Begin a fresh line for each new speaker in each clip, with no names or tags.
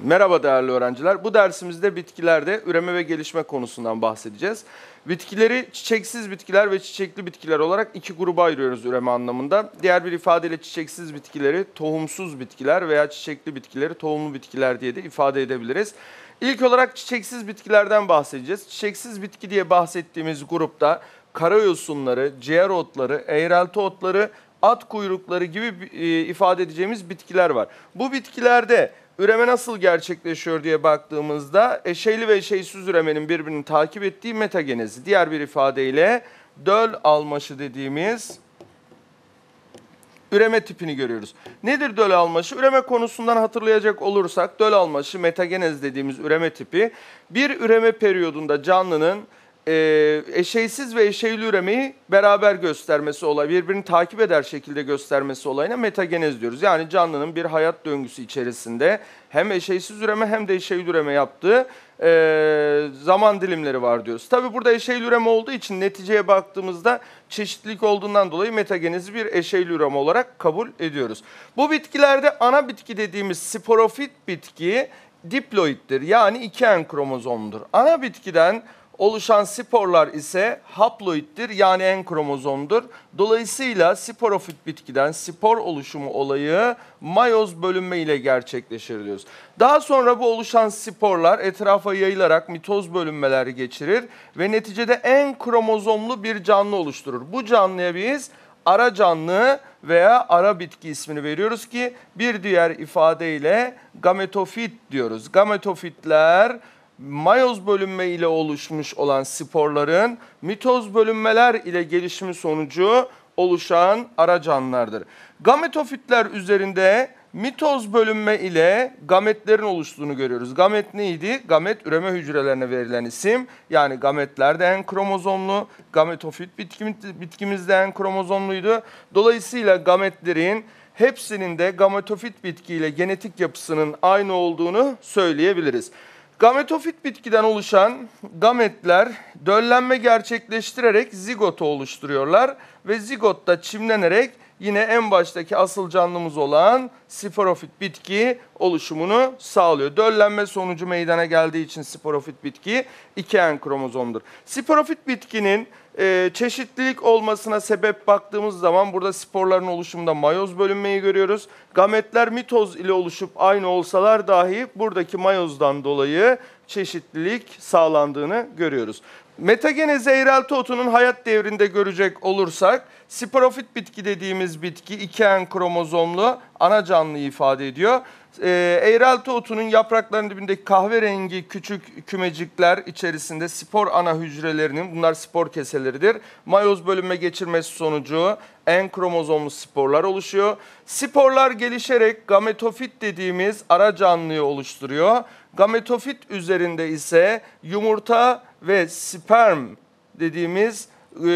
Merhaba değerli öğrenciler. Bu dersimizde bitkilerde üreme ve gelişme konusundan bahsedeceğiz. Bitkileri çiçeksiz bitkiler ve çiçekli bitkiler olarak iki gruba ayırıyoruz üreme anlamında. Diğer bir ifadeyle çiçeksiz bitkileri tohumsuz bitkiler veya çiçekli bitkileri tohumlu bitkiler diye de ifade edebiliriz. İlk olarak çiçeksiz bitkilerden bahsedeceğiz. Çiçeksiz bitki diye bahsettiğimiz grupta karayosunları, ciğer otları, eğrelti otları, at kuyrukları gibi e, ifade edeceğimiz bitkiler var. Bu bitkilerde üreme nasıl gerçekleşiyor diye baktığımızda eşeyli ve eşeysiz üremenin birbirini takip ettiği metagenezi. Diğer bir ifadeyle döl almaşı dediğimiz üreme tipini görüyoruz. Nedir döl almaşı? Üreme konusundan hatırlayacak olursak döl almaşı metagenez dediğimiz üreme tipi bir üreme periyodunda canlının e, eşeysiz ve eşeyli üremeyi beraber göstermesi olay, birbirini takip eder şekilde göstermesi olayına metagenez diyoruz. Yani canlının bir hayat döngüsü içerisinde hem eşeysiz üreme hem de eşeyli üreme yaptığı e, zaman dilimleri var diyoruz. Tabi burada eşeyli üreme olduğu için neticeye baktığımızda çeşitlilik olduğundan dolayı metagenezi bir eşeyli üreme olarak kabul ediyoruz. Bu bitkilerde ana bitki dediğimiz sporofit bitki diploittir yani iki en kromozomdur. Ana bitkiden oluşan sporlar ise haploittir yani en kromozomdur. Dolayısıyla sporofit bitkiden spor oluşumu olayı mayoz bölünme ile gerçekleşir diyoruz. Daha sonra bu oluşan sporlar etrafa yayılarak mitoz bölünmeleri geçirir ve neticede en kromozomlu bir canlı oluşturur. Bu canlıya biz ara canlı veya ara bitki ismini veriyoruz ki bir diğer ifadeyle gametofit diyoruz. Gametofitler mayoz bölünme ile oluşmuş olan sporların mitoz bölünmeler ile gelişimi sonucu oluşan ara canlılardır. Gametofitler üzerinde mitoz bölünme ile gametlerin oluştuğunu görüyoruz. Gamet neydi? Gamet üreme hücrelerine verilen isim. Yani gametler de en kromozomlu. Gametofit bitkimiz de en kromozomluydu. Dolayısıyla gametlerin hepsinin de gametofit bitkiyle genetik yapısının aynı olduğunu söyleyebiliriz. Gametofit bitkiden oluşan gametler döllenme gerçekleştirerek zigotu oluşturuyorlar ve zigotta çimlenerek yine en baştaki asıl canlımız olan sporofit bitki oluşumunu sağlıyor. Döllenme sonucu meydana geldiği için sporofit bitki iki en kromozomdur. Sporofit bitkinin e, çeşitlilik olmasına sebep baktığımız zaman burada sporların oluşumunda mayoz bölünmeyi görüyoruz. Gametler mitoz ile oluşup aynı olsalar dahi buradaki mayozdan dolayı çeşitlilik sağlandığını görüyoruz. Metagenezi eğrelti otunun hayat devrinde görecek olursak sporofit bitki dediğimiz bitki iki en kromozomlu ana canlıyı ifade ediyor. E, eğrelti otunun yapraklarının dibindeki kahverengi küçük kümecikler içerisinde spor ana hücrelerinin, bunlar spor keseleridir. Mayoz bölünme geçirmesi sonucu en kromozomlu sporlar oluşuyor. Sporlar gelişerek gametofit dediğimiz ara canlıyı oluşturuyor. Gametofit üzerinde ise yumurta ve sperm dediğimiz e,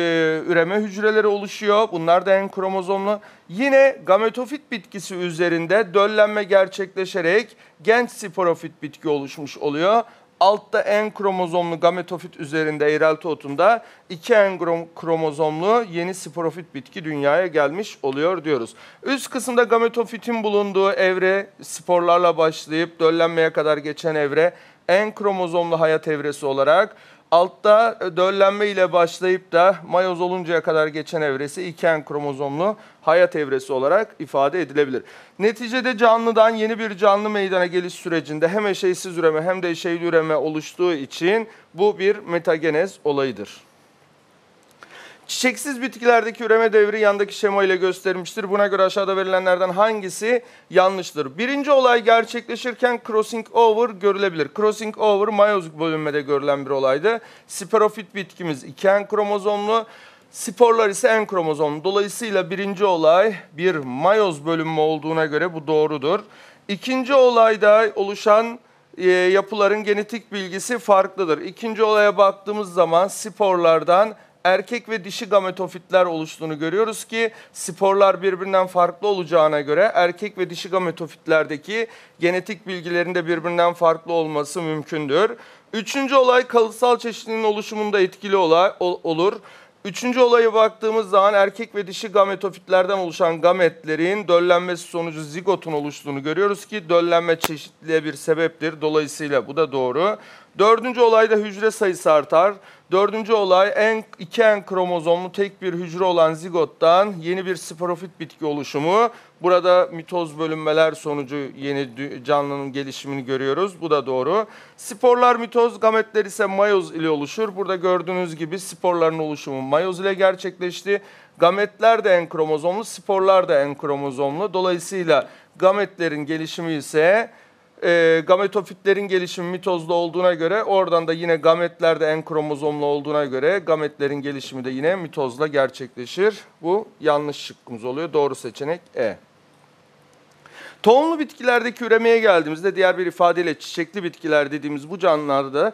üreme hücreleri oluşuyor. Bunlar da en kromozomlu. Yine gametofit bitkisi üzerinde döllenme gerçekleşerek genç sporofit bitki oluşmuş oluyor. Altta en kromozomlu gametofit üzerinde eğrelti otunda iki en kromozomlu yeni sporofit bitki dünyaya gelmiş oluyor diyoruz. Üst kısımda gametofitin bulunduğu evre sporlarla başlayıp döllenmeye kadar geçen evre en kromozomlu hayat evresi olarak Altta e, döllenme ile başlayıp da mayoz oluncaya kadar geçen evresi iken kromozomlu hayat evresi olarak ifade edilebilir. Neticede canlıdan yeni bir canlı meydana geliş sürecinde hem eşeysiz üreme hem de eşeyli üreme oluştuğu için bu bir metagenez olayıdır. Çiçeksiz bitkilerdeki üreme devri yandaki şema ile gösterilmiştir. Buna göre aşağıda verilenlerden hangisi yanlıştır? Birinci olay gerçekleşirken crossing over görülebilir. Crossing over mayozik bölünmede görülen bir olaydı. Sporofit bitkimiz iki en kromozomlu. Sporlar ise en kromozomlu. Dolayısıyla birinci olay bir mayoz bölünme olduğuna göre bu doğrudur. İkinci olayda oluşan e, yapıların genetik bilgisi farklıdır. İkinci olaya baktığımız zaman sporlardan erkek ve dişi gametofitler oluştuğunu görüyoruz ki sporlar birbirinden farklı olacağına göre erkek ve dişi gametofitlerdeki genetik bilgilerinde birbirinden farklı olması mümkündür. Üçüncü olay kalıtsal çeşitliliğin oluşumunda etkili olay, ol, olur. Üçüncü olaya baktığımız zaman erkek ve dişi gametofitlerden oluşan gametlerin döllenmesi sonucu zigotun oluştuğunu görüyoruz ki döllenme çeşitliliğe bir sebeptir. Dolayısıyla bu da doğru. Dördüncü olayda hücre sayısı artar. Dördüncü olay en, iki en kromozomlu tek bir hücre olan zigottan yeni bir sporofit bitki oluşumu. Burada mitoz bölünmeler sonucu yeni canlının gelişimini görüyoruz. Bu da doğru. Sporlar mitoz, gametler ise mayoz ile oluşur. Burada gördüğünüz gibi sporların oluşumu mayoz ile gerçekleşti. Gametler de en kromozomlu, sporlar da en kromozomlu. Dolayısıyla gametlerin gelişimi ise e, gametofitlerin gelişimi mitozda olduğuna göre oradan da yine gametler de en kromozomlu olduğuna göre gametlerin gelişimi de yine mitozla gerçekleşir. Bu yanlış şıkkımız oluyor. Doğru seçenek E. Tohumlu bitkilerdeki üremeye geldiğimizde diğer bir ifadeyle çiçekli bitkiler dediğimiz bu canlılarda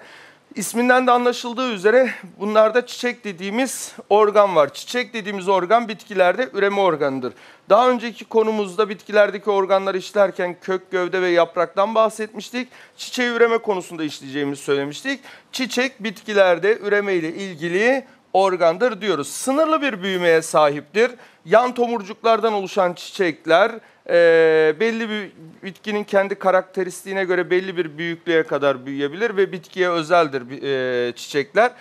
isminden de anlaşıldığı üzere bunlarda çiçek dediğimiz organ var. Çiçek dediğimiz organ bitkilerde üreme organıdır. Daha önceki konumuzda bitkilerdeki organları işlerken kök, gövde ve yapraktan bahsetmiştik. Çiçeği üreme konusunda işleyeceğimizi söylemiştik. Çiçek bitkilerde üreme ile ilgili organdır diyoruz. Sınırlı bir büyümeye sahiptir. Yan tomurcuklardan oluşan çiçekler e, belli bir bitkinin kendi karakteristiğine göre belli bir büyüklüğe kadar büyüyebilir ve bitkiye özeldir e, çiçekler.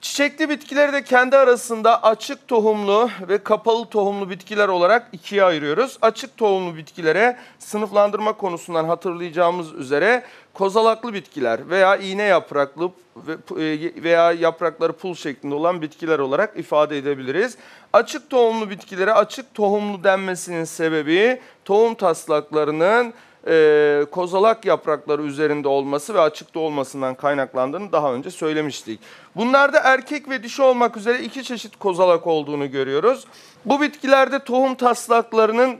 Çiçekli bitkileri de kendi arasında açık tohumlu ve kapalı tohumlu bitkiler olarak ikiye ayırıyoruz. Açık tohumlu bitkilere sınıflandırma konusundan hatırlayacağımız üzere kozalaklı bitkiler veya iğne yapraklı e, veya yaprakları pul şeklinde olan bitkiler olarak ifade edebiliriz. Açık tohumlu bitkilere açık tohumlu denmesinin sebebi tohum taslaklarının e, kozalak yaprakları üzerinde olması ve açıkta olmasından kaynaklandığını daha önce söylemiştik. Bunlarda erkek ve dişi olmak üzere iki çeşit kozalak olduğunu görüyoruz. Bu bitkilerde tohum taslaklarının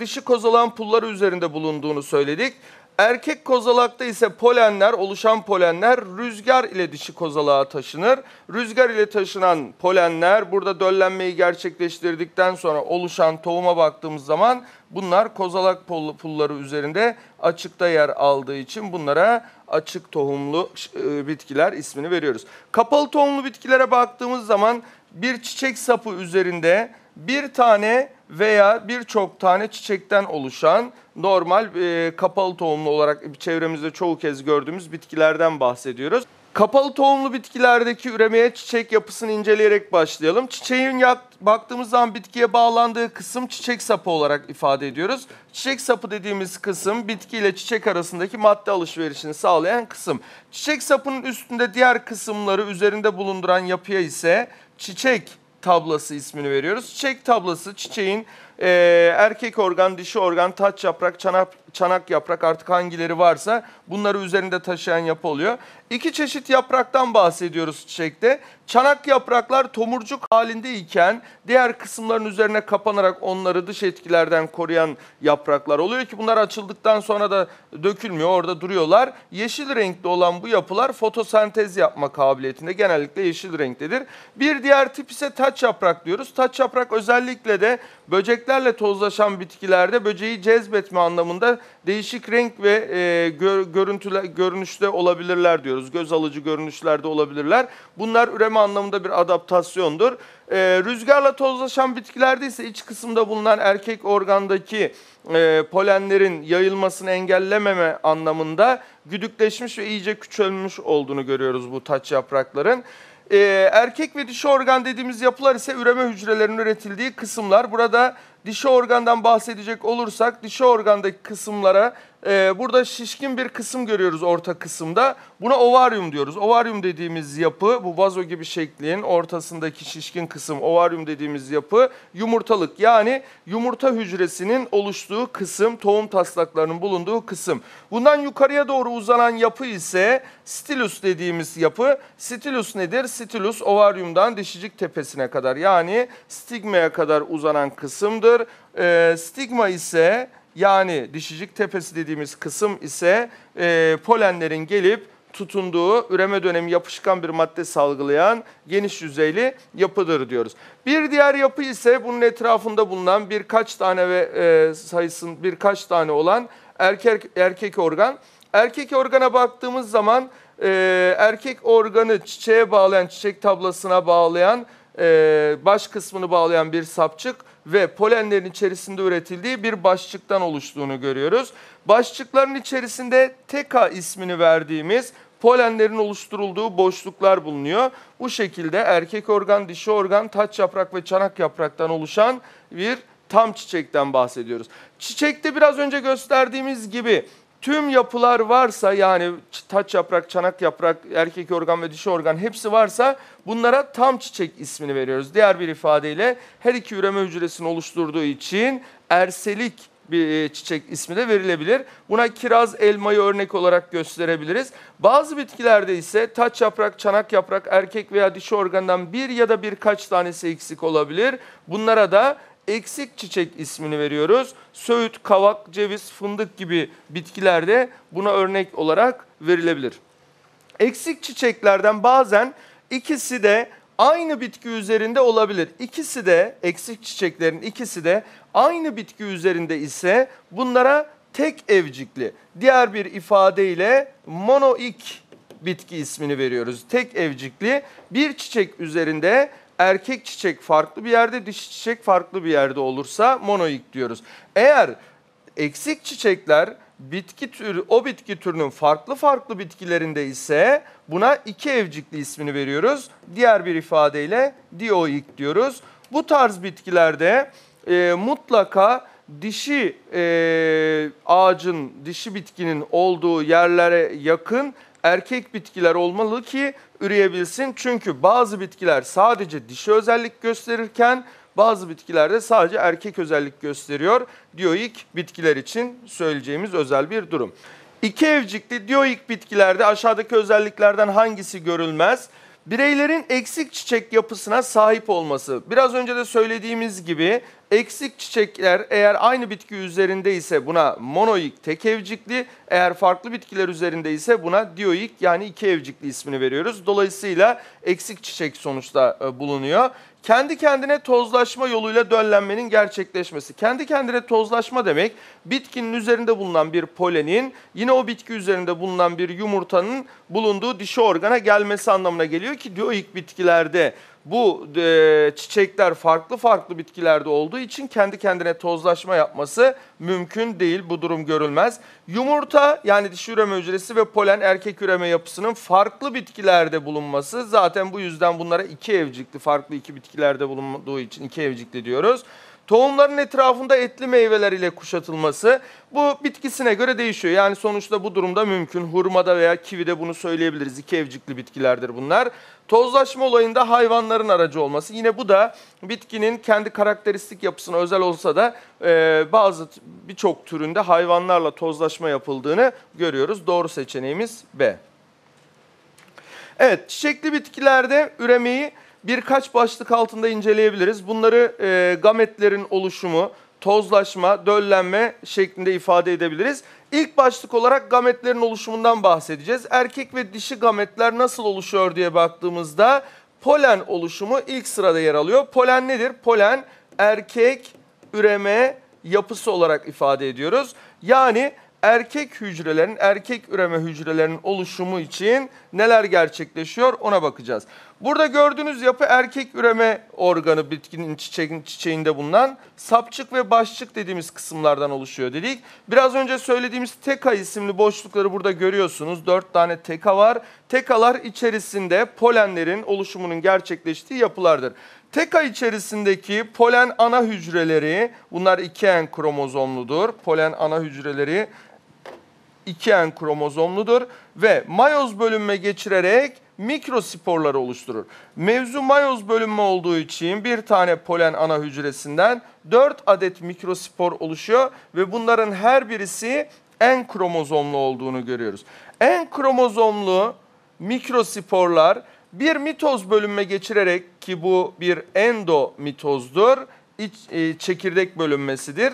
dişi kozalağın pulları üzerinde bulunduğunu söyledik. Erkek kozalakta ise polenler, oluşan polenler rüzgar ile dişi kozalağa taşınır. Rüzgar ile taşınan polenler burada döllenmeyi gerçekleştirdikten sonra oluşan tohuma baktığımız zaman bunlar kozalak pulları üzerinde açıkta yer aldığı için bunlara açık tohumlu e, bitkiler ismini veriyoruz. Kapalı tohumlu bitkilere baktığımız zaman bir çiçek sapı üzerinde bir tane veya birçok tane çiçekten oluşan normal e, kapalı tohumlu olarak çevremizde çoğu kez gördüğümüz bitkilerden bahsediyoruz. Kapalı tohumlu bitkilerdeki üremeye çiçek yapısını inceleyerek başlayalım. Çiçeğin baktığımız zaman bitkiye bağlandığı kısım çiçek sapı olarak ifade ediyoruz. Çiçek sapı dediğimiz kısım bitki ile çiçek arasındaki madde alışverişini sağlayan kısım. Çiçek sapının üstünde diğer kısımları üzerinde bulunduran yapıya ise çiçek tablası ismini veriyoruz. Çiçek tablası çiçeğin e, erkek organ, dişi organ, taç yaprak, çanak, çanak yaprak artık hangileri varsa bunları üzerinde taşıyan yapı oluyor. İki çeşit yapraktan bahsediyoruz çiçekte. Çanak yapraklar tomurcuk halindeyken diğer kısımların üzerine kapanarak onları dış etkilerden koruyan yapraklar oluyor ki bunlar açıldıktan sonra da dökülmüyor orada duruyorlar. Yeşil renkli olan bu yapılar fotosentez yapma kabiliyetinde genellikle yeşil renktedir. Bir diğer tip ise taç yaprak diyoruz. Taç yaprak özellikle de böceklerle tozlaşan bitkilerde böceği cezbetme anlamında değişik renk ve e, gör, görüntüler, görünüşte olabilirler diyoruz. Göz alıcı görünüşlerde olabilirler. Bunlar üreme anlamında bir adaptasyondur. E, rüzgarla tozlaşan bitkilerde ise iç kısımda bulunan erkek organdaki e, polenlerin yayılmasını engellememe anlamında güdükleşmiş ve iyice küçülmüş olduğunu görüyoruz bu taç yaprakların. Ee, erkek ve dişi organ dediğimiz yapılar ise üreme hücrelerinin üretildiği kısımlar. Burada dişi organdan bahsedecek olursak dişi organdaki kısımlara e, burada şişkin bir kısım görüyoruz orta kısımda. Buna ovaryum diyoruz. Ovaryum dediğimiz yapı bu vazo gibi şeklin ortasındaki şişkin kısım ovaryum dediğimiz yapı yumurtalık. Yani yumurta hücresinin oluştuğu kısım tohum taslaklarının bulunduğu kısım. Bundan yukarıya doğru uzanan yapı ise stilus dediğimiz yapı. Stilus nedir? Stilus ovaryumdan dişicik tepesine kadar yani stigmaya kadar uzanan kısımdır. E, stigma ise yani dişicik tepesi dediğimiz kısım ise e, polenlerin gelip tutunduğu üreme dönemi yapışkan bir madde salgılayan geniş yüzeyli yapıdır diyoruz. Bir diğer yapı ise bunun etrafında bulunan birkaç tane ve e, sayısın birkaç tane olan erkek erkek organ. Erkek organa baktığımız zaman e, erkek organı çiçeğe bağlayan, çiçek tablasına bağlayan e, baş kısmını bağlayan bir sapçık ve polenlerin içerisinde üretildiği bir başçıktan oluştuğunu görüyoruz. Başçıkların içerisinde teka ismini verdiğimiz polenlerin oluşturulduğu boşluklar bulunuyor. Bu şekilde erkek organ, dişi organ, taç yaprak ve çanak yapraktan oluşan bir tam çiçekten bahsediyoruz. Çiçekte biraz önce gösterdiğimiz gibi tüm yapılar varsa yani taç yaprak, çanak yaprak, erkek organ ve dişi organ hepsi varsa bunlara tam çiçek ismini veriyoruz. Diğer bir ifadeyle her iki üreme hücresini oluşturduğu için erselik bir e, çiçek ismi de verilebilir. Buna kiraz elmayı örnek olarak gösterebiliriz. Bazı bitkilerde ise taç yaprak, çanak yaprak, erkek veya dişi organdan bir ya da birkaç tanesi eksik olabilir. Bunlara da eksik çiçek ismini veriyoruz. Söğüt, kavak, ceviz, fındık gibi bitkilerde buna örnek olarak verilebilir. Eksik çiçeklerden bazen ikisi de aynı bitki üzerinde olabilir. İkisi de eksik çiçeklerin ikisi de aynı bitki üzerinde ise bunlara tek evcikli. Diğer bir ifadeyle monoik bitki ismini veriyoruz. Tek evcikli bir çiçek üzerinde erkek çiçek farklı bir yerde, dişi çiçek farklı bir yerde olursa monoik diyoruz. Eğer eksik çiçekler bitki türü o bitki türünün farklı farklı bitkilerinde ise buna iki evcikli ismini veriyoruz. Diğer bir ifadeyle dioik diyoruz. Bu tarz bitkilerde e, mutlaka dişi e, ağacın, dişi bitkinin olduğu yerlere yakın erkek bitkiler olmalı ki üreyebilsin. Çünkü bazı bitkiler sadece dişi özellik gösterirken bazı bitkilerde sadece erkek özellik gösteriyor. Dioik bitkiler için söyleyeceğimiz özel bir durum. İki evcikli dioik bitkilerde aşağıdaki özelliklerden hangisi görülmez? Bireylerin eksik çiçek yapısına sahip olması. Biraz önce de söylediğimiz gibi eksik çiçekler eğer aynı bitki üzerinde ise buna monoik tek evcikli, eğer farklı bitkiler üzerinde ise buna dioik yani iki evcikli ismini veriyoruz. Dolayısıyla eksik çiçek sonuçta e, bulunuyor kendi kendine tozlaşma yoluyla döllenmenin gerçekleşmesi. Kendi kendine tozlaşma demek bitkinin üzerinde bulunan bir polenin yine o bitki üzerinde bulunan bir yumurtanın bulunduğu dişi organa gelmesi anlamına geliyor ki dioik bitkilerde bu e, çiçekler farklı farklı bitkilerde olduğu için kendi kendine tozlaşma yapması mümkün değil. Bu durum görülmez. Yumurta yani dişi üreme hücresi ve polen erkek üreme yapısının farklı bitkilerde bulunması. Zaten bu yüzden bunlara iki evcikli farklı iki bitkilerde bulunduğu için iki evcikli diyoruz. Tohumların etrafında etli meyveler ile kuşatılması bu bitkisine göre değişiyor. Yani sonuçta bu durumda mümkün. Hurmada veya kivide bunu söyleyebiliriz. İki evcikli bitkilerdir bunlar. Tozlaşma olayında hayvanların aracı olması. Yine bu da bitkinin kendi karakteristik yapısına özel olsa da e, bazı birçok türünde hayvanlarla tozlaşma yapıldığını görüyoruz. Doğru seçeneğimiz B. Evet çiçekli bitkilerde üremeyi birkaç başlık altında inceleyebiliriz. Bunları e, gametlerin oluşumu, tozlaşma, döllenme şeklinde ifade edebiliriz. İlk başlık olarak gametlerin oluşumundan bahsedeceğiz. Erkek ve dişi gametler nasıl oluşuyor diye baktığımızda polen oluşumu ilk sırada yer alıyor. Polen nedir? Polen erkek üreme yapısı olarak ifade ediyoruz. Yani erkek hücrelerin, erkek üreme hücrelerinin oluşumu için neler gerçekleşiyor ona bakacağız. Burada gördüğünüz yapı erkek üreme organı bitkinin çiçeğin, çiçeğinde bulunan sapçık ve başçık dediğimiz kısımlardan oluşuyor dedik. Biraz önce söylediğimiz teka isimli boşlukları burada görüyorsunuz. Dört tane teka var. Tekalar içerisinde polenlerin oluşumunun gerçekleştiği yapılardır. Teka içerisindeki polen ana hücreleri, bunlar iki en kromozomludur. Polen ana hücreleri iki en kromozomludur ve mayoz bölünme geçirerek mikrosporları oluşturur. Mevzu mayoz bölünme olduğu için bir tane polen ana hücresinden 4 adet mikrospor oluşuyor ve bunların her birisi en kromozomlu olduğunu görüyoruz. En kromozomlu mikrosporlar bir mitoz bölünme geçirerek ki bu bir endomitozdur, iç, e, çekirdek bölünmesidir.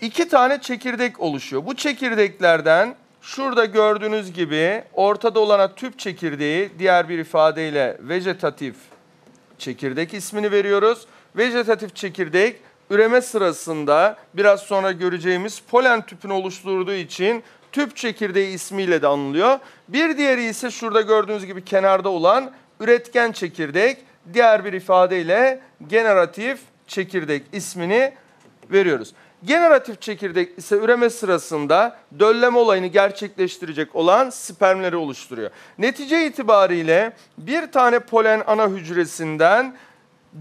İki tane çekirdek oluşuyor. Bu çekirdeklerden Şurada gördüğünüz gibi ortada olana tüp çekirdeği diğer bir ifadeyle vejetatif çekirdek ismini veriyoruz. Vejetatif çekirdek üreme sırasında biraz sonra göreceğimiz polen tüpünü oluşturduğu için tüp çekirdeği ismiyle de anılıyor. Bir diğeri ise şurada gördüğünüz gibi kenarda olan üretken çekirdek. diğer bir ifadeyle generatif çekirdek ismini veriyoruz. Generatif çekirdek ise üreme sırasında dölleme olayını gerçekleştirecek olan spermleri oluşturuyor. Netice itibariyle bir tane polen ana hücresinden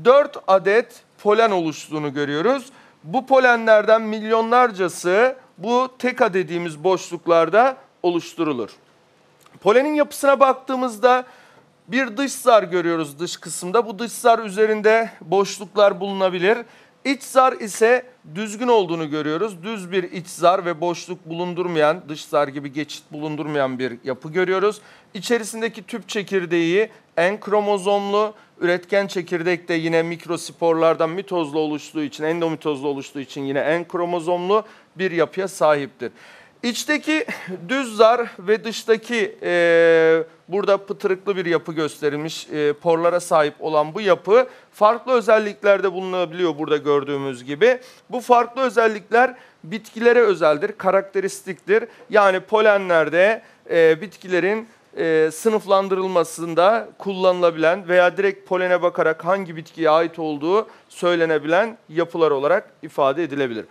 4 adet polen oluştuğunu görüyoruz. Bu polenlerden milyonlarcası bu teka dediğimiz boşluklarda oluşturulur. Polenin yapısına baktığımızda bir dış zar görüyoruz dış kısımda. Bu dış zar üzerinde boşluklar bulunabilir. İç zar ise düzgün olduğunu görüyoruz. Düz bir iç zar ve boşluk bulundurmayan, dış zar gibi geçit bulundurmayan bir yapı görüyoruz. İçerisindeki tüp çekirdeği en kromozomlu, üretken çekirdek de yine mikrosporlardan mitozla oluştuğu için, endomitozla oluştuğu için yine en kromozomlu bir yapıya sahiptir. İçteki düz zar ve dıştaki e, burada pıtırıklı bir yapı gösterilmiş e, porlara sahip olan bu yapı farklı özelliklerde bulunabiliyor burada gördüğümüz gibi. Bu farklı özellikler bitkilere özeldir, karakteristiktir. Yani polenlerde e, bitkilerin e, sınıflandırılmasında kullanılabilen veya direkt polene bakarak hangi bitkiye ait olduğu söylenebilen yapılar olarak ifade edilebilir.